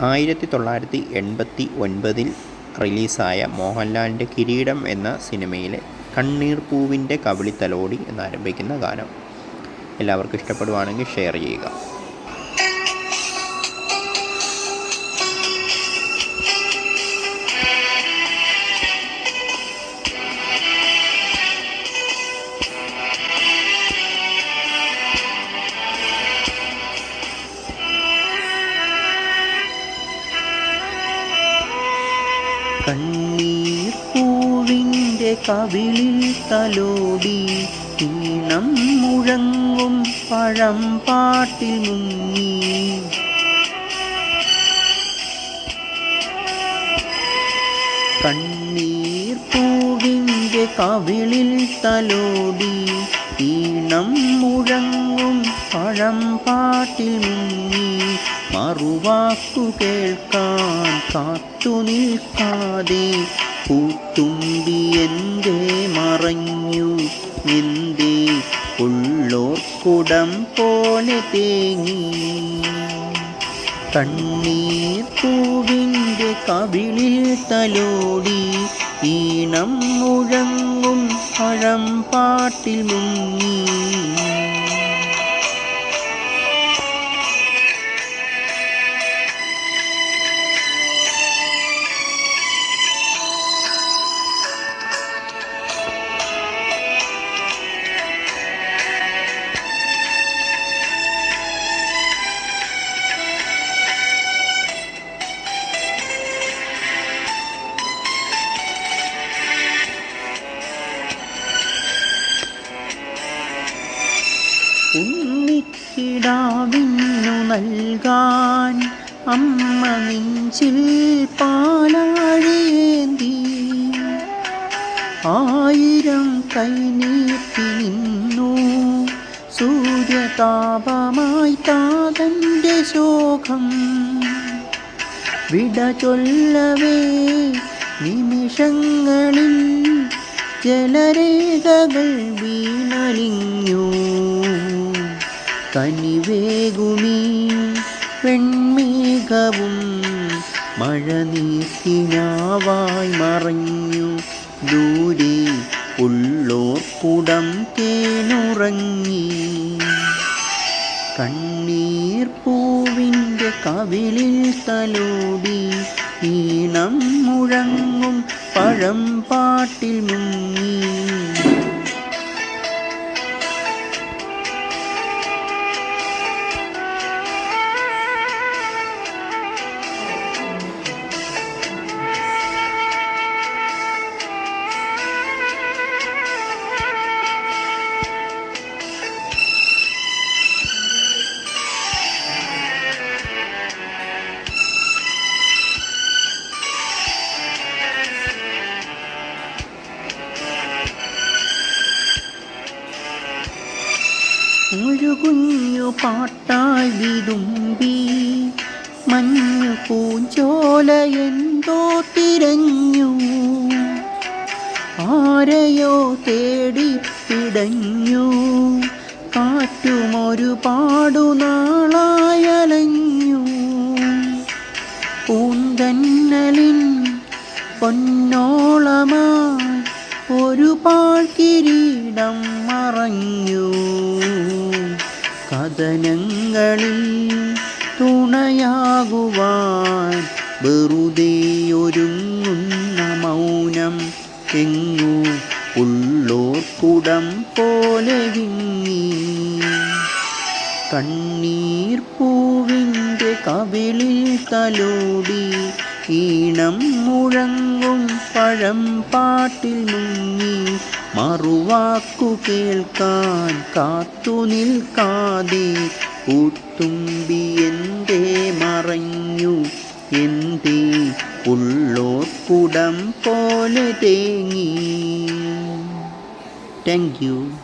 ആയിരത്തി തൊള്ളായിരത്തി എൺപത്തി ഒൻപതിൽ റിലീസായ മോഹൻലാലിന്റെ കിരീടം എന്ന സിനിമയിലെ കണ്ണീർ പൂവിന്റെ കവിളിത്തലോടി എന്നാരംഭിക്കുന്ന ഗാനം. എല്ലാവർക്കും ഇഷ്ടപ്പെടുവാണെങ്കിൽ ഷെയർ ചെയ്യുക. കണ്ണീർ പൂവിന്റെ കവിളിൽ തലോടി ഈണം മുഴങ്ങും പഴം പാട്ടിൽ മുങ്ങി. കണ്ണീർ പൂവിന്റെ കവിളിൽ തലോടി ഈണം മുഴങ്ങും പഴം പാട്ടിൽ മറുവാക്കു കേൾക്കാൻ കാത്തു നിൽക്കാതെ പൂത്തുമ്പി എന്റെ മറഞ്ഞു എന്തേ ഉള്ളോർക്കുടം പോലെ തേങ്ങി. കണ്ണീർ പൂവിന്റെ കവിളിൽ തലോടി ഈണം മുഴങ്ങും പഴം പാട്ടിൽ മുങ്ങി. ഉണ്ണിക്കിടാവിന്നു നൽകാൻ അമ്മ നെഞ്ചിൽ പാലാഴേന്തി. ആയിരം കൈനീട്ടി നിന്നു സൂര്യതാപമായി താതന്റെ ശോകം. വിട ചൊല്ലവേ നിമിഷങ്ങളിൽ ജലരേഖകൾ വീണലിഞ്ഞു. വെൺമേഘവും മഴ നീക്കിനാവായി മറഞ്ഞു. ദൂരെ ഉള്ളോർക്കുടം തേനുറങ്ങി. കണ്ണീർ പൂവിന്റെ കവിളിൽ തലോടി. ഈണം മുഴങ്ങും പഴം പാട്ടിൽ മുങ്ങി. ഒരു കുഞ്ഞു പാട്ടായി വിതുമ്പി മഞ്ഞു പൂഞ്ചോല എന്തോ തിരഞ്ഞു. ആരെയോ തേടി പിടഞ്ഞു. കാറ്റുമൊരുപാടു നാളായലഞ്ഞു പൂന്തന്നലിൻ പൊന്നോളമായി ഒരു പാഴ്കിരീടം മറഞ്ഞു. കഥനങ്ങളിൽ തുണയാകുവാൻ വെറുതെ ഒരുങ്ങുന്ന മൗനം എങ്ങു ഉള്ളോർക്കുടം പോലെ വിങ്ങി. കണ്ണീർ പൂവിന്റെ കവിളിൽ തലോടി ഈണം മുഴങ്ങും പഴം പാട്ടിൽ മുങ്ങി. മറുവാക്കു കേൾക്കാൻ കാത്തു നിൽക്കാതെ പൂത്തുമ്പി എന്റെ മറഞ്ഞു? എന്റെ ഉള്ളോർക്കുടം പോലെ തേങ്ങി? Thank you